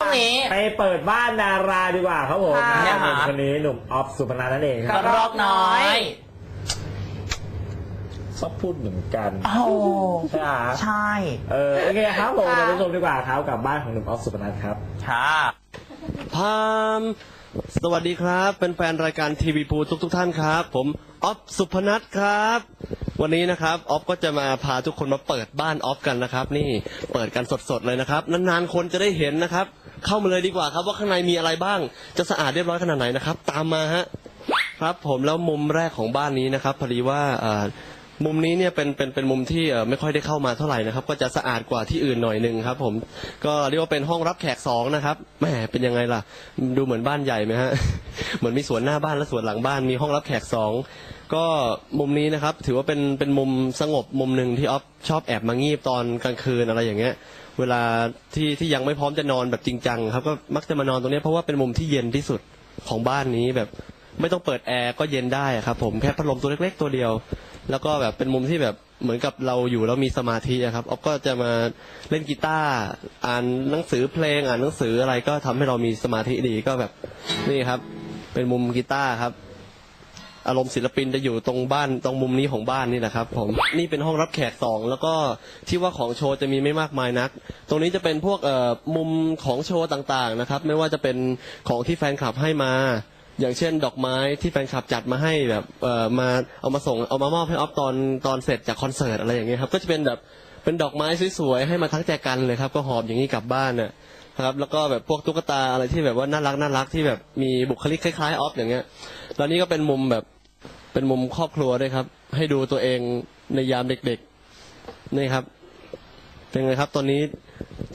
ช่วงนี้ ไปเปิดบ้านดาราดีกว่าครับผมค่ะ นะหนุ่มคนนี้หนุ่มออฟสุพนัทนั่นเองคกรับระรอกน้อย ชอบพูดเหมือนกันโอ้ใช่ไหมใช่ เออโอเคครับผมค่ะ เราไปชมดีกว่าครับกับบ้านของหนุ่มออฟสุพนัทครับ ค่ะ พามสวัสดีครับเป็นแฟนๆรายการทีวีพูทุกทุกๆท่านครับ ผมออฟสุพนัทครับ วันนี้นะครับออฟก็จะมาพาทุกคนมาเปิดบ้านออฟกันนะครับ นี่เปิดกันสดๆเลยนะครับนานๆคนจะได้เห็นนะครับ เข้ามาเลยดีกว่าครับ ว่าข้างในมีอะไรบ้าง จะสะอาดเรียบร้อยขนาดไหนนะครับ ตามมาฮะครับผมแล้วมุมแรกของบ้านนี้นะครับพอดีว่ามุมนี้เนี่ยเป็นเป็นเป็นมุมที่ไม่ค่อยได้เข้ามาเท่าไหร่นะครับ ก็จะสะอาดกว่าที่อื่นหน่อยหนึ่งครับ ผมก็เรียกว่าเป็นห้องรับแขกสองนะครับแหมเป็นยังไงล่ะ ดูเหมือนบ้านใหญ่ไหมฮะเหมือนมีสวนหน้าบ้านและสวนหลังบ้านมีห้องรับแขกสองก็มุมนี้นะครับ ถือว่าเป็นเป็นมุมสงบมุมหนึ่งที่ออฟชอบแอบมางีบตอนกลางคืนอะไรอย่างเงี้ย เวลาที่ที่ยังไม่พร้อมจะนอนแบบจริงจังครับก็มักจะมานอนตรงเนี้ยเพราะว่าเป็นมุมที่เย็นที่สุดของบ้านนี้แบบไม่ต้องเปิดแอร์ก็เย็นได้ครับผมแค่พัดลมตัวเล็ก ๆ ตัวเดียว แล้วก็แบบเป็นมุมที่แบบเหมือนกับเราอยู่แล้วมีสมาธิอะครับออฟก็จะมาเล่นกีตาร์อ่านหนังสือเพลงอ่านหนังสืออะไรก็ทำให้เรามีสมาธิดีก็แบบนี่ครับ เป็นมุมกีตาร์ครับ อารมณ์ศิลปินจะอยู่ตรงบ้านตรงมุมนี้ของบ้านนี่นะครับผมนี่เป็นห้องรับแขกสองแล้วก็ที่ว่าของโชว์จะมีไม่มากมายนัก ตรงนี้จะเป็นพวกเอ่อมุมของโชว์ต่างๆนะครับ ไม่ว่าจะเป็นของที่แฟนคลับให้มา อย่างเช่น ดอกไม้ที่แฟนคลับจัดมาให้แบบเอ่อมาเอามาส่งเอามามอบให้ออฟตอนตอนเสร็จจากคอนเสิร์ตอะไรอย่างเงี้ยครับก็จะเป็นแบบเป็นดอกไม้สวยๆให้มาทั้งแจกันเลยครับ ก็หอบอย่างนี้กลับบ้านน่ะครับแล้วก็แบบพวกตุ๊กตาอะไรที่แบบว่าน่ารักน่ารักที่แบบมีบุคลิกคล้ายๆออฟอย่างเงี้ยแล้วนี่ก็เป็นมุมแบบ เป็นมุมครอบครัวด้วยครับ ให้ดูตัวเองในยามเด็กๆนี่ครับ เป็นไงครับ ตอนนี้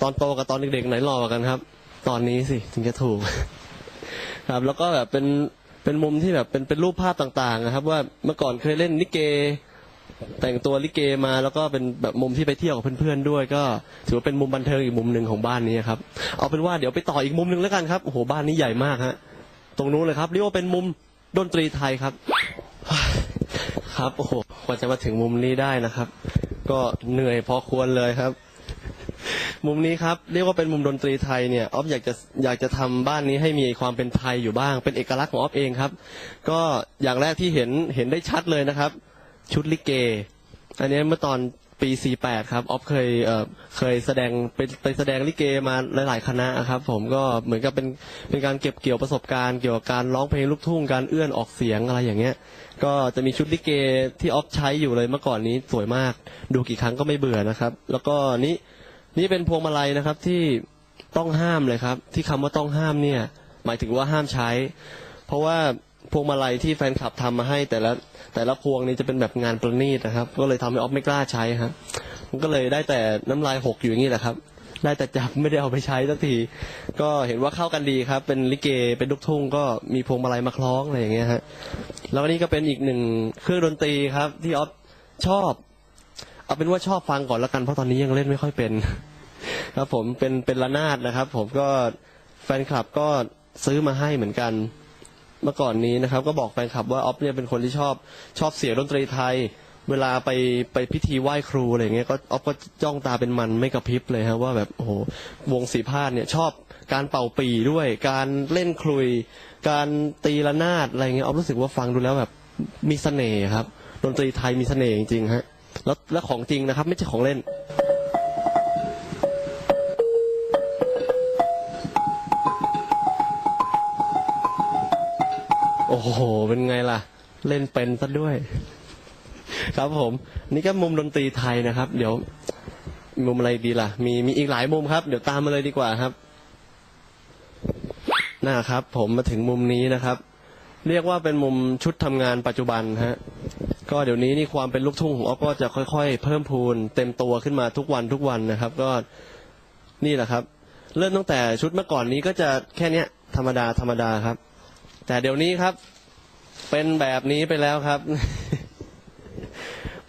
ตอนโตกับตอนเด็กๆไหนหล่อกว่ากันครับ ตอนนี้สิถึงจะถูก ครับ แล้วก็แบบเป็นเป็นมุมที่แบบเป็นเป็นรูปภาพต่างๆนะครับ ว่าเมื่อก่อนเคยเล่นลิเก แต่งตัวลิเกมาแล้วก็เป็นแบบมุมที่ไปเที่ยวกับเพื่อนๆด้วย ก็ถือว่าเป็นมุมบันเทิงอีกมุมหนึ่งของบ้านนี้ครับ เอาเป็นว่าเดี๋ยวไปต่ออีกมุมหนึ่งแล้วกันครับโอ้โหบ้านนี้ใหญ่มากฮะตรงนู้นเลยครับเรียกว่าเป็นมุมดนตรีไทยครับ ครับโอ้โหกว่าจะมาถึงมุมนี้ได้นะครับ ก็เหนื่อยพอควรเลยครับ มุมนี้ครับเรียกว่าเป็นมุมดนตรีไทยเนี่ยออฟอยากจะอยากจะทำบ้านนี้ให้มีความเป็นไทยอยู่บ้าง เป็นเอกลักษณ์ของออฟเองครับ ก็อย่างแรกที่เห็นเห็นได้ชัดเลยนะครับ ชุดลิเก อันนี้เมื่อตอน ปี 48 ครับออฟเคยเอ่อเคยแสดงไปไปแสดงลิเกมาหลาย ๆ คณะครับผมก็เหมือนกับเป็นเป็นการเก็บเกี่ยวประสบการณ์เกี่ยวกับการร้องเพลงลูกทุ่งการเอื้อนออกเสียงอะไรอย่างเงี้ย ก็จะมีชุดลิเกที่ออฟใช้อยู่เลยเมื่อก่อนนี้สวยมาก ดูกี่ครั้งก็ไม่เบื่อนะครับ แล้วก็นี่นี่เป็นพวงมาลัยนะครับที่ต้องห้ามเลยครับ ที่คำว่าต้องห้ามเนี่ย หมายถึงว่าห้ามใช้ เพราะว่า พวงมาลัยที่แฟนคลับทำมาให้แต่ละแต่ละพวงนี้จะเป็นแบบงานประณีตนะครับ ก็เลยทำให้ออฟไม่กล้าใช้ครับมันก็เลยได้แต่น้ำลายหกอยู่อย่างนี้แหละครับ ได้แต่จับไม่ได้เอาไปใช้สักที ก็เห็นว่าเข้ากันดีครับ เป็นลิเกเป็นลูกทุ่งก็มีพวงมาลัยมาคล้องอะไรอย่างเงี้ยฮะแล้วนนี้ก็เป็นอีกหนึ่งเครื่องดนตรีครับ ที่ออฟชอบ เอาเป็นว่าชอบฟังก่อนแล้วกันเพราะตอนนี้ยังเล่นไม่ค่อยเป็น ครับผมเป็นเป็นระนาดนะครับ ผมก็แฟนคลับก็ซื้อมาให้เหมือนกัน เมื่อก่อนนี้นะครับ ก็บอกแฟนคลับว่าออฟเนี่ยเป็นคนที่ชอบชอบเสียงดนตรีไทย เวลาไปไปพิธีไหว้ครูอะไรเงี้ยก็ออฟก็จ้องตาเป็นมันไม่กระพริบเลยครับว่าแบบโอ้โหวงสีพาดเนี่ยชอบการเป่าปีด้วย การเล่นคลุย การตีระนาดอะไรเงี้ยออฟรู้สึกว่าฟังดูแล้วแบบมีเสน่ห์ครับดนตรีไทยมีเสน่ห์จริงๆฮะแล้วและของจริงนะครับ ไม่ใช่ของเล่น โอ้โห เป็นไงล่ะ เล่นเป็นซะด้วย ครับผม นี่ก็มุมดนตรีไทยนะครับ เดี๋ยว มุมอะไรดีล่ะ มีมีอีกหลายมุมครับ เดี๋ยวตามมาเลยดีกว่าครับนะครับ ผมมาถึงมุมนี้นะครับ เรียกว่าเป็นมุมชุดทำงานปัจจุบันฮะก็เดี๋ยวนี้นี่ความเป็นลูกทุ่งของออฟก็จะค่อย ๆ เพิ่มพูนเต็มตัวขึ้นมาทุกวันทุกวันนะครับ ก็นี่แหละครับ เริ่มตั้งแต่ชุดเมื่อก่อนนี้ก็จะแค่เนี้ยธรรมดาธรรมดาครับ แต่เดี๋ยวนี้ครับ เป็นแบบนี้ไปแล้วครับ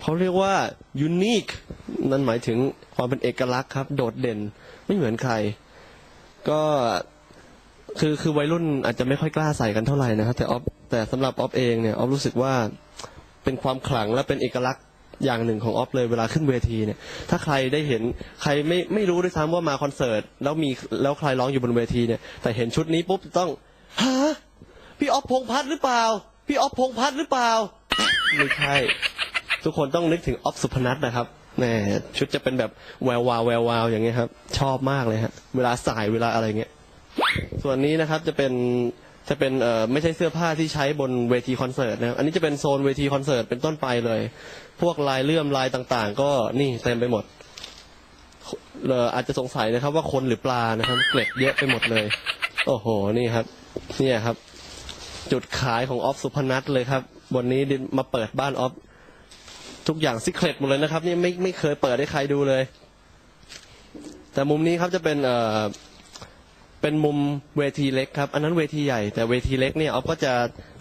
เขาเรียกว่า unique นั่นหมายถึงความเป็นเอกลักษณ์ครับ โดดเด่นไม่เหมือนใคร ก็คือคือวัยรุ่นอาจจะไม่ค่อยกล้าใส่กันเท่าไหร่นะครับแต่ออฟแต่สำหรับออฟเองเนี่ยออฟรู้สึกว่าเป็นความขลังและเป็นเอกลักษณ์อย่างหนึ่งของออฟเลยเวลาขึ้นเวทีเนี่ย ถ้าใครได้เห็นใครไม่ไม่รู้ด้วยซ้ำว่ามาคอนเสิร์ตแล้วมีแล้วใครร้องอยู่บนเวทีเนี่ย แต่เห็นชุดนี้ปุ๊บต้องฮะ พี่ออฟพงษ์พัฒน์หรือเปล่า พี่ออฟพงษ์พัฒน์หรือเปล่า ไม่ใช่ ทุกคนต้องนึกถึงออฟสุพนัทนะครับแหมชุดจะเป็นแบบแวววาวแวววาวอย่างเงี้ยครับ ชอบมากเลยฮะ เวลาสายเวลาอะไรเงี้ย ส่วนนี้นะครับจะเป็นจะเป็นเอ่อไม่ใช่เสื้อผ้าที่ใช้บนเวทีคอนเสิร์ตนะครับ อันนี้จะเป็นโซนเวทีคอนเสิร์ตเป็นต้นไปเลย พวกลายเลื่อมลายต่างๆ ก็นี่เต็มไปหมดเอ่ออาจจะสงสัยนะครับว่าคนหรือปลานะครับ เกล็ดเยอะไปหมดเลย โอ้โห นี่ครับ เนี่ยครับ จุดขายของออฟสุพนัทเลยครับ วันนี้มาเปิดบ้านออฟทุกอย่างซิเครตหมดเลยนะครับนี่ไม่ไม่เคยเปิดให้ใครดูเลย แต่มุมนี้ครับจะเป็นเอ่อเป็นมุมเวทีเล็กครับ อันนั้นเวทีใหญ่แต่เวทีเล็กเนี่ยออฟก็จะ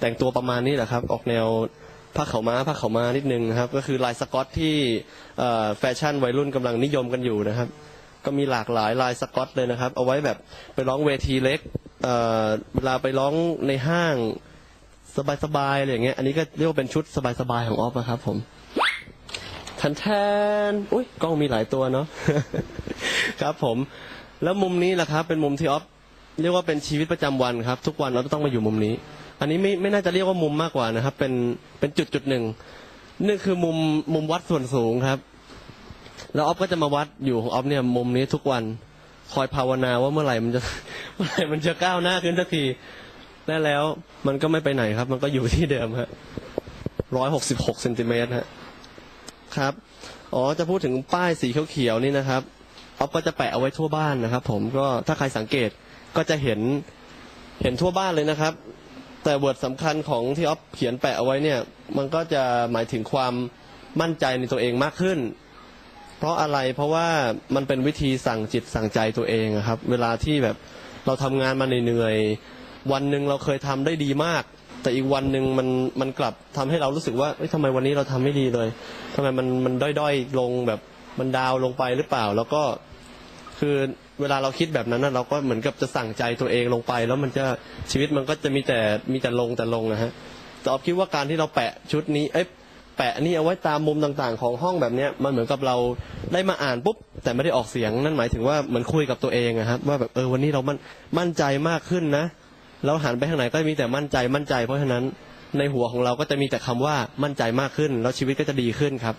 แต่งตัวประมาณนี้แหละครับ ออกแนวผ้าขาวม้าผ้าขาวม้านิดนึงนะครับ ก็คือลายสกอตที่แฟชั่นวัยรุ่นกำลังนิยมกันอยู่นะครับ ก็มีหลากหลายลายสกอตเลยนะครับ เอาไว้แบบไปร้องเวทีเล็ก เอ่อเวลาไปร้องในห้างสบายๆอะไรอย่างเงี้ย อันนี้ก็เรียกว่าเป็นชุดสบายๆของออฟนะครับ ผมทันแทนอุ้ยกล้องมีหลายตัวเนาะ ครับผม แล้วมุมนี้แหละครับ เป็นมุมที่ออฟเรียกว่าเป็นชีวิตประจำวันครับ ทุกวันเราต้องมาอยู่มุมนี้ อันนี้ไม่ไม่น่าจะเรียกว่ามุมมากกว่านะครับ เป็นเป็นจุดจุดหนึ่งนี่คือมุมมุมวัดส่วนสูงครับ แล้วออฟก็จะมาวัดอยู่ของออฟเนี่ยมุมนี้ทุกวัน คอยภาวนาว่าเมื่อไหร่มันจะ เมื่อไหร่มันจะก้าวหน้าขึ้นสักทีและแล้วมันก็ไม่ไปไหนครับ มันก็อยู่ที่เดิมฮะร้อยหกสิบหกเซนติเมตรฮะครับ อ๋อจะพูดถึงป้ายสีเขียวๆนี่นะครับออฟก็จะแปะเอาไว้ทั่วบ้านนะครับ ผมก็ถ้าใครสังเกตก็จะเห็นเห็นทั่วบ้านเลยนะครับ แต่บทสำคัญของที่ออฟเขียนแปะเอาไว้เนี่ย มันก็จะหมายถึงความมั่นใจในตัวเองมากขึ้น เพราะอะไรเพราะว่ามันเป็นวิธีสั่งจิตสั่งใจตัวเองครับ เวลาที่แบบ เราทำงานมาเหนื่อยๆวันหนึ่งเราเคยทำได้ดีมาก แต่อีกวันหนึ่งมันมันกลับทำให้เรารู้สึกว่าเอ้ยทำไมวันนี้เราทำไม่ดีเลยทำไมมันมันด้อยๆลงแบบมันดาวลงไปหรือเปล่า แล้วก็ คือเวลาเราคิดแบบนั้นนะเราก็เหมือนกับจะสั่งใจตัวเองลงไป แล้วมันจะชีวิตมันก็จะมีแต่มีแต่ลงแต่ลงนะฮะแต่ออฟคิดว่าการที่เราแปะชุดนี้เอ้ย ปะนี่เอาไว้ตามมุมต่างๆ ของห้องแบบเนี้ยมันเหมือนกับเราได้มาอ่านปุ๊บแต่ไม่ได้ออกเสียงนั่นหมายถึงว่าเหมือนคุยกับตัวเองอะครับว่าแบบเออวันนี้เรามั่นมั่นใจมากขึ้นนะแล้วหันไปทางไหนก็มีแต่มั่นใจมั่นใจ เพราะฉะนั้นในหัวของเราก็จะมีแต่คำว่ามั่นใจมากขึ้น แล้วชีวิตก็จะดีขึ้นครับ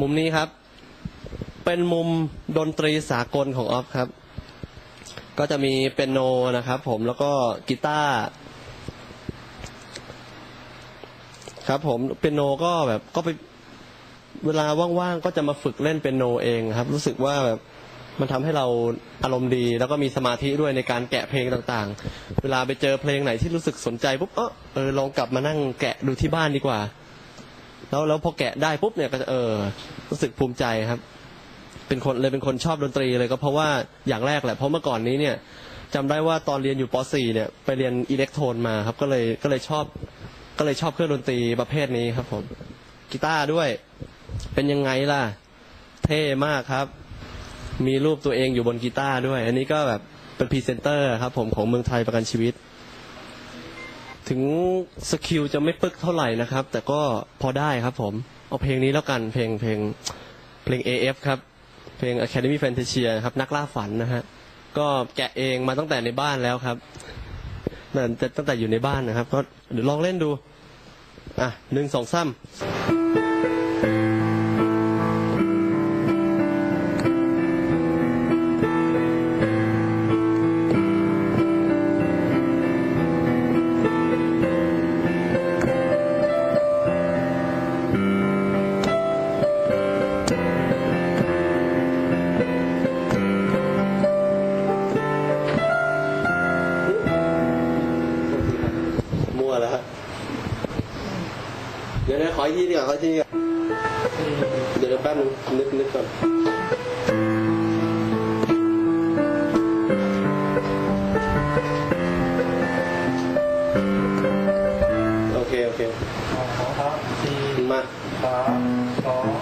มุมนี้ครับ เป็นมุมดนตรีสากลของออฟครับ ก็จะมีเปียโนนะครับ ผมแล้วก็กีตาร์ ครับ ผมเปียโนก็แบบก็ไปเวลาว่างๆก็จะมาฝึกเล่นเปียโนเองครับ รู้สึกว่าแบบมันทำให้เราอารมณ์ดี แล้วก็มีสมาธิด้วยในการแกะเพลงต่างๆ เวลาไปเจอเพลงไหนที่รู้สึกสนใจปุ๊บเออเออลองกลับมานั่งแกะดูที่บ้านดีกว่า แล้วแล้วพอแกะได้ปุ๊บเนี่ยก็จะเออ รู้สึกภูมิใจครับ เป็นคนเลยเป็นคนชอบดนตรีเลยก็เพราะว่าอย่างแรกแหละเพราะเมื่อก่อนนี้เนี่ยจำได้ว่าตอนเรียนอยู่ป .4 เนี่ยไปเรียนอิเล็กโทรนมาครับก็เลยก็เลยชอบ ก็เลยชอบเครื่องดนตรีประเภทนี้ครับผมกีตาร์ด้วย เป็นยังไงล่ะ เท่มากครับ มีรูปตัวเองอยู่บนกีตาร์ด้วย อันนี้ก็แบบเป็นพรีเซนเตอร์ครับผมของเมืองไทยประกันชีวิต ถึงสกิลจะไม่ปึกเท่าไหร่นะครับ แต่ก็พอได้ครับผม เอาเพลงนี้แล้วกันเพลงเพลงเพลง AF ครับ เพลง Academy Fantasia ครับ นักล่าฝันนะฮะ ก็แกะเองมาตั้งแต่ในบ้านแล้วครับนั่นแต่ตั้งแต่อยู่ในบ้านนะครับ ก็เดี๋ยวลองเล่นดู อะหนึ่งสองสาม เดี๋ยวนะขออีกทีดีกว่าขออีกทีดีกว่าเดี๋ยวเดี๋ยวแป๊บนึงนึกนึกก่อนโอเคโอเคครับทีมาครับสอง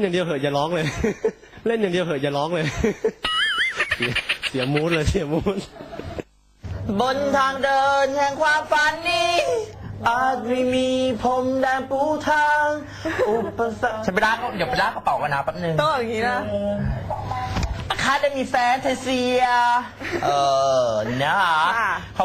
เล่นอย่างเดียวเหอะอย่าร้องเลย เล่นอย่างเดียวเหอะอย่าร้องเลย เสียเสียมูดเลยเสียมูดบนทางเดินแห่งความฝันนี้ อาจไม่มีพรมแดนปูทาง อุปสรรคฉันไปลากเดี๋ยวไปลากกระเป๋ากันนะแป๊บนึงต้องอย่างนี้นะคาดจะมีแฟนเทเซีย เออนะค่ะขอบ